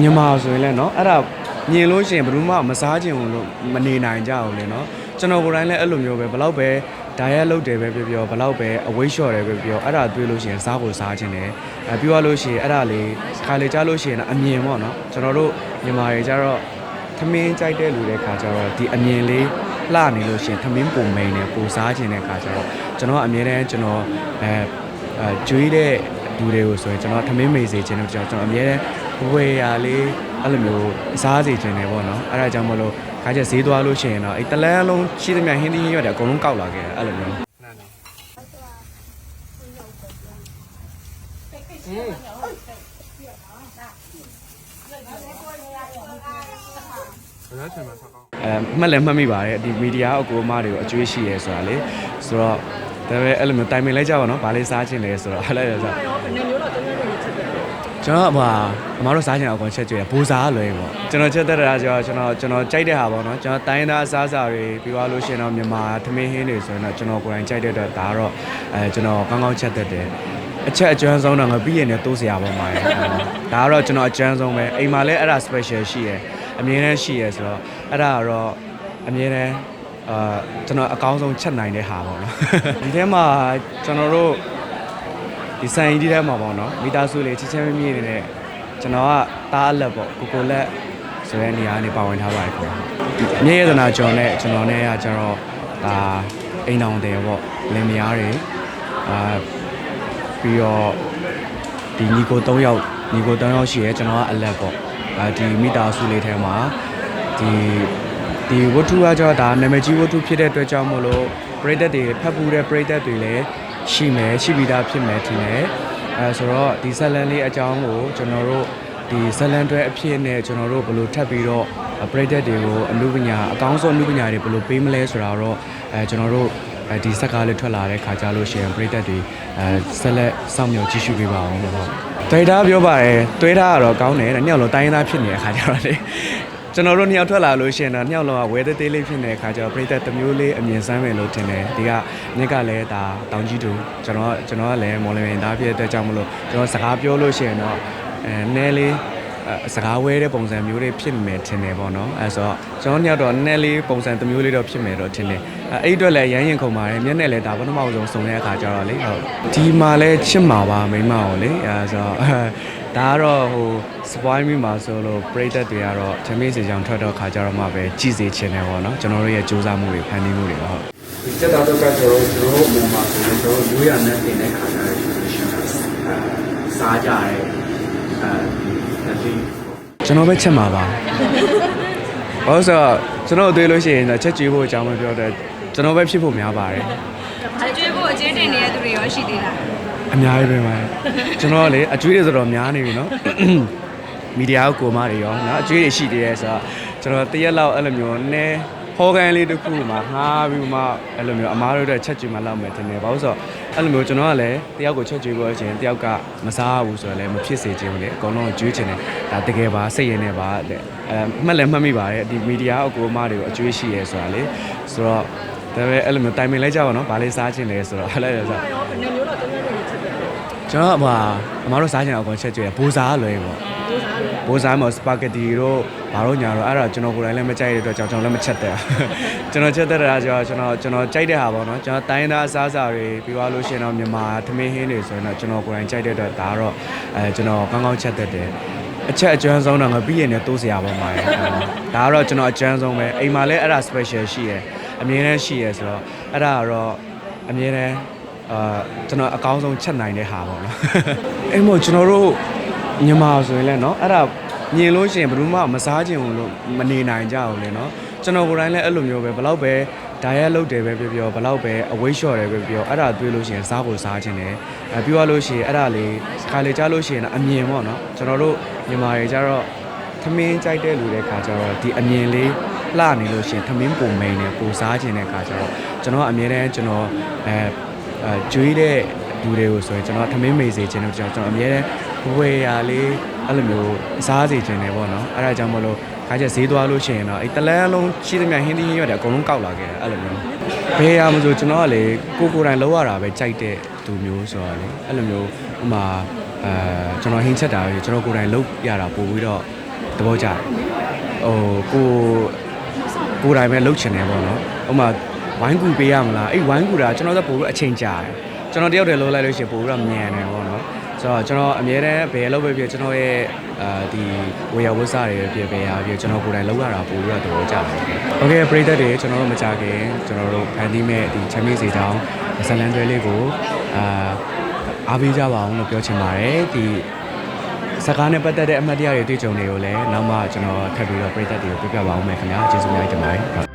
မြန်မာဆိုရင်လည်းเนาะအဲ့ဒါမြင်လို့ရှိရင်ဘယ်သူမှမစားချင်ဘူးလို့မနေနိုင်ကြဘူးလေเนาะကျွန်တော်ကိုယ်တိုင်လည်းအဲ့လိုမျိုးပဲဘယ်လောက်ပဲ diet လုပ်တယ်ပဲပြောပြောဘယ်လောက်ပဲအဝိတ်လျှော့တယ်ပဲပြောအဲ့ဒါတွေးလို့ရှိရင်စားဖို့စားခြင်းတယ်အဲပြီးသွားလို့ရှိရင်အဲ့ဒါလေးခါလေကြားလို့ရှိရင်တော့အမြင်ပေါ့เนาะကျွန်တော်တို့မြန်မာတွေကြတော့သမင်းကြိုက်တဲ့လူတဲ့ခါကျတော့ဒီအမြင်လေးလှနေလို့ရှိရင်သမင်းပုံမိန်နဲ့ပုံစားခြင်းတဲ့ခါကျတော့ကျွန်တော်အမြဲတမ်းကျွန်တော်အဲအဲကျွေးတဲ့လူတွေကိုဆိုရင်ကျွန်တော်သမင်းမေစေခြင်းနဲ့ကျွန်တော်အမြဲတမ်း ဝယ်ရလေးအဲ့လိုမျိုးစားစီခြင်းနေပေါ့နော်အဲ့ဒါကြောင့်မလို့ခါကျဈေးသွားလို့ရှိရင်တော့အဲ့တလန်းလုံးရှိသမျှဟင်းသီးဟင်းရွက်တွေအကုန်လုံးကောက်လာခဲ့တယ်အဲ့လိုမျိုးအဲမှတ်လည်းမှတ်မိပါတယ်ဒီမီဒီယာအကူအမတွေကိုအကျွေးရှိရဲဆိုတာလေဆိုတော့ဒါပေမဲ့အဲ့လိုမျိုးတိုင်ပင်လိုက်ကြပါတော့ဗာလေးစားခြင်းလဲဆိုတော့အဲ့လိုဆိုတော့ ကျွန်တော်ဟာအမတို့စားခြင်းအကောင်ချက်ကြွေဘူစားလွယ်ပေါ့ကျွန်တော်ချက်သက်တာကျတော့ကျွန်တော်ကျွန်တော်ကြိုက်တဲ့ဟာပေါ့နော်ကျွန်တော်တိုင်းသားအစားအစာတွေပြီးသွားလို့ရှိရင်တော့မြန်မာသမင်းဟင်းတွေဆိုရင်တော့ကျွန်တော်ကိုယ်တိုင်ကြိုက်တဲ့အတွက်ဒါကတော့အဲကျွန်တော်ကောင်းကောင်းချက်သက်တယ်အချက်အကျွမ်းဆုံးတော့ငါပြီးရင်လည်းတိုးစရာပေါ့မှာရယ်ဒါကတော့ကျွန်တော်အကျွမ်းဆုံးပဲအိမ်မှာလည်းအဲ့ဒါ special ရှိရယ်အမြင်နဲ့ရှိရယ်ဆိုတော့အဲ့ဒါကတော့အမြင်နဲ့အာကျွန်တော်အကောင်းဆုံးချက်နိုင်တဲ့ဟာပေါ့နော်ဒီထဲမှာကျွန်တော်တို့ ဒီဆိုင်ကြီးထဲမှာပေါ့နော်မိသားစုလေးချစ်ချင်းမမြင့်နေတဲ့ကျွန်တော်ကတားအလက်ပေါ့ကိုကိုလက်ဆိုတဲ့နေရာကနေပါဝင်ထားပါတယ်ခင်ဗျာမြေရတနာကျော်နဲ့ကျွန်တော်နဲ့ကကျတော့ဒါအိမ်တော်တယ်ပေါ့လင်မယားတွေအာပြီးတော့ဒီညီကို၃ယောက်ညီကို၃ယောက်ရှိရဲကျွန်တော်ကအလက်ပေါ့အဲဒီမိသားစုလေးထဲမှာဒီဒီဝတ္ထုကကျတော့ဒါနာမည်ကြီးဝတ္ထုဖြစ်တဲ့အတွက်ကြောင့်မို့လို့ပရိသတ်တွေဖတ်ပူတဲ့ပရိသတ်တွေလည်း ရှိမယ်ရှိပြီးသားဖြစ်မယ်ထင်တယ်အဲဆိုတော့ဒီဇက်လန်လေးအကြောင်းကိုကျွန်တော်တို့ဒီဇက်လန်တွဲအဖြစ်နဲ့ကျွန်တော်တို့ဘယ်လိုထပ်ပြီးတော့ပရိသတ်တွေကိုအမှုပညာအကောင်းဆုံးအမှုပညာတွေဘယ်လိုပေးမလဲဆိုတာတော့အဲကျွန်တော်တို့အဲဒီစက်ကားလေးထွက်လာတဲ့ခါကြလို့ရှိရင်ပရိသတ်တွေအဲဆက်လက်စောင့်မျှော်ကြည့်ရှုပေးပါအောင်လို့ဟုတ်ဒိုက်တာပြောပါတယ်တွေးထားကတော့ကောင်းတယ်တဲ့ညောင်လုံးတိုင်းရင်းသားဖြစ်နေတဲ့ခါကြတော့လေ ကျွန်တော်တို့နှစ်ယောက်ထွက်လာလို့ရှိရင်တော့ညောင်လုံးကဝဲသေးသေးလေးဖြစ်နေတဲ့ခါကျတော့ပရိသတ်တစ်မျိုးလေးအမြင်ဆန်းမယ်လို့ထင်တယ်ဒီကညက်ကလည်းဒါတောင်ကြီးတူကျွန်တော်ကျွန်တော်ကလည်းမော်လမြိုင်သားဖြစ်တဲ့အတွက်ကြောင့်မလို့ကျွန်တော်စကားပြောလို့ရှိရင်တော့အဲနဲလေးအဲစကားဝဲတဲ့ပုံစံမျိုးတွေဖြစ်မယ်ထင်တယ်ပေါ့နော်အဲဆိုတော့ကျွန်တော်ညောက်တော့နည်းလေးပုံစံတစ်မျိုးလေးတော့ဖြစ်မယ်တော့ထင်တယ်အဲအဲ့အတွက်လည်းရမ်းရင်ခုံပါတယ်မျက်နဲ့လည်းဒါပထမဆုံးစုံတဲ့အခါကျတော့လေဟုတ်ဒီမှာလည်းချစ်မှာပါမိမအောင်လေအဲဆိုတော့ ဒါကတော့ဟို spoil မိမှာဆိုလို့ပရိသတ်တွေကတော့ချမ်းမြေ့စီကြောင်ထွက်တော့ခါကြတော့မှပဲကြည်စေချင်တယ်ပေါ့နော်ကျွန်တော်တို့ရဲ့စူးစမ်းမှုတွေဖန်တီးမှုတွေပါဟုတ်ဒီစက်တာတော့ကကျွန်တော်တို့ဘုံမှာဆိုရင်ကျွန်တော်ရိုးရနဲ့တင်တဲ့ခါကြတဲ့ tradition ကစားကြတဲ့အဲဒီကျွန်တော်ပဲချက်မှာပါဘာလို့ဆိုတော့ကျွန်တော်တွေ့လို့ရှိရင်ချက်ကြွေးဖို့အကြောင်းမပြောတဲ့ကျွန်တော်ပဲဖြစ်ဖို့များပါတယ်အကျွေးဖို့အကျဉ်းတင်နေတဲ့သူတွေ ရောရှိသေးလားအများကြီးပဲပါကျွန်တော်ကလေအကျွေးတွေဆိုတော့များနေပြီနော်မီဒီယာကိုမတွေရောနော်အကျွေးတွေရှိသေးတယ်ဆိုတော့ကျွန်တော်တရက်လောက်အဲ့လိုမျိုးနည်းဟောကန်လေးတစ်ခုမှငားပြီးမှအဲ့လိုမျိုးအမားတို့တဲ့ချက်ကျွေးမှလောက်မယ်တင်တယ်ဘာလို့ဆိုတော့အဲ့လိုမျိုးကျွန်တော်ကလည်းတယောက်ကိုချက်ကျွေးပွဲချင်းတယောက်ကမစားဘူးဆိုတော့လည်းမဖြစ်စေချင်ဘူးလေအကုန်လုံးကျွေးချင်တယ်ဒါတကယ်ပါစိတ်ရင်းနေပါတဲ့အဲမှတ်လည်းမှတ်မိပါတယ်ဒီမီဒီယာအကူအမတွေကိုအကျွေးရှိရဲဆိုတာလေဆိုတော့ ဒါပေမဲ့အဲ့လိုမျိုးတိုင်ပင်လိုက်ကြပါတော့ဗာလေးစားခြင်းလဲဆိုတော့အဲ့လိုဆိုအနေမျိုးတော့တကယ်လို့ချက်တယ်ကျွန်တော်ဟာအမားတို့စားချင်အောင်ကိုချက်ကြွေဘူစားလွယ်ပေါ့ဘူစားမှာစပါဂက်တီတို့ဘာလို့ညာတော့အဲ့ဒါကျွန်တော်ကိုယ်တိုင်လည်းမကြိုက်တဲ့အတွက်ကြောင့်ကျွန်တော်လည်းမချက်တဲ့ကျွန်တော်ချက်တဲ့တာကျတော့ကျွန်တော်ကျွန်တော်ကြိုက်တဲ့ဟာပေါ့နော်ကျွန်တော်တိုင်းသားအစားအစာတွေပြီးသွားလို့ရှိရင်တော့မြန်မာသမင်းဟင်းတွေဆိုရင်တော့ကျွန်တော်ကိုယ်တိုင်ကြိုက်တဲ့အတွက်ဒါကတော့အဲကျွန်တော်ကောင်းကောင်းချက်တဲ့တယ်အချက်အကျွမ်းဆုံးတော့ငါပြီးရင်လည်းတိုးစရာပေါ့မှာရယ်ဒါကတော့ကျွန်တော်အကျွမ်းဆုံးပဲအိမ်မှာလည်းအဲ့ဒါ special ရှိရယ် အမြင်နဲ့ရှိရယ်ဆိုတော့အဲ့ဒါကတော့အမြင်နဲ့ အာကျွန်တော်အကောင်းဆုံးချက်နိုင်တဲ့ဟာပေါ့နော်အဲ့မို့ကျွန်တော်တို့မြန်မာဆိုရင်လည်းเนาะအဲ့ဒါမြင်လို့ရှိရင်ဘယ်သူမှမစားချင်ဘူးလို့မနေနိုင်ကြဘူးလေเนาะကျွန်တော်ကိုယ်တိုင်လည်းအဲ့လိုမျိုးပဲဘယ်တော့ပဲ diet လုပ်တယ်ပဲပြောပြောဘယ်တော့ပဲအဝိတ်လျှော့တယ်ပဲပြောအဲ့ဒါတွေးလို့ရှိရင်စားဖို့စားခြင်းတယ်အဲပြီးသွားလို့ရှိရင်အဲ့ဒါလေးခါလေကြားလို့ရှိရင်တော့အမြင်ပေါ့နော်ကျွန်တော်တို့မြန်မာတွေကြတော့သမင်းကြိုက်တဲ့လူတဲ့ခါကျတော့ဒီအမြင်လေး လှနေလို့ရှိရင်သမင်းပုံမိန်နဲ့ပူစားခြင်းတဲ့ခါကျတော့ကျွန်တော်ကအမြဲတမ်းကျွန်တော်အဲအဲကျွေးတဲ့လူတွေကိုဆိုရင်ကျွန်တော်ထမင်းမေစေခြင်းတို့ကြောင့်ကျွန်တော်အများနဲ့ဝယ်ရလေးအဲ့လိုမျိုးစားစေခြင်းတွေပေါ့နော်အဲ့ဒါကြောင့်မလို့ခါကျဈေးသွားလို့ရှိရင်တော့အဲ့တလန်းလုံးရှိသမျှဟင်းသီးဟင်းရွက်တွေအကုန်လုံးကောက်လာခဲ့တယ်အဲ့လိုမျိုးဘယ်ရမဆိုကျွန်တော်ကလေကိုကိုယ်တိုင်လောက်ရတာပဲကြိုက်တဲ့သူမျိုးဆိုတော့လေအဲ့လိုမျိုးဥမာအဲကျွန်တော်ဟင်းချက်တာပဲကျွန်တော်ကိုယ်တိုင်လောက်ရတာပို့ပြီးတော့သဘောကျတယ်ဟိုကို ကိုယ်တိုင်ပဲလုပ်ချင်တယ်ပေါ့နော်ဥပမာဝိုင်းကူပေးရမလားအဲ့ဝိုင်းကူတာကျွန်တော်တို့ပို့လို့အချိန်ကြာတယ်ကျွန်တော်တယောက်တည်းလုပ်လိုက်လို့ရှိရင်ပို့လို့မြန်တယ်ပေါ့နော်ဆိုတော့ကျွန်တော်အများတန်းဘယ်လောက်ပဲဖြစ်ကျွန်တော်ရဲ့အာဒီဝေယဝတ်စားတွေပဲဖြစ်ပဲအားဖြင့်ကျွန်တော်ကိုယ်တိုင်လောက်ရတာပို့လို့တော့တော်ကြတယ်။ Okay ပရိသတ်တွေကျွန်တော်တို့မကြခင်ကျွန်တော်တို့ဖန်တီးမဲ့ဒီ Champions League တောင်းဇလန်တွဲလေးကိုအာအားပေးကြပါအောင်လို့ပြောချင်ပါတယ်ဒီ စကားနဲ့ပတ်သက်တဲ့အမှတ်တရတွေတွေ့ကြုံတွေကိုလည်းနောက်မှကျွန်တော်ထပ်ပြီးတော့ပြည်သက်တွေကိုပြပြပါအောင်မယ်ခင်ဗျာကျေးဇူးများတင်ပါတယ်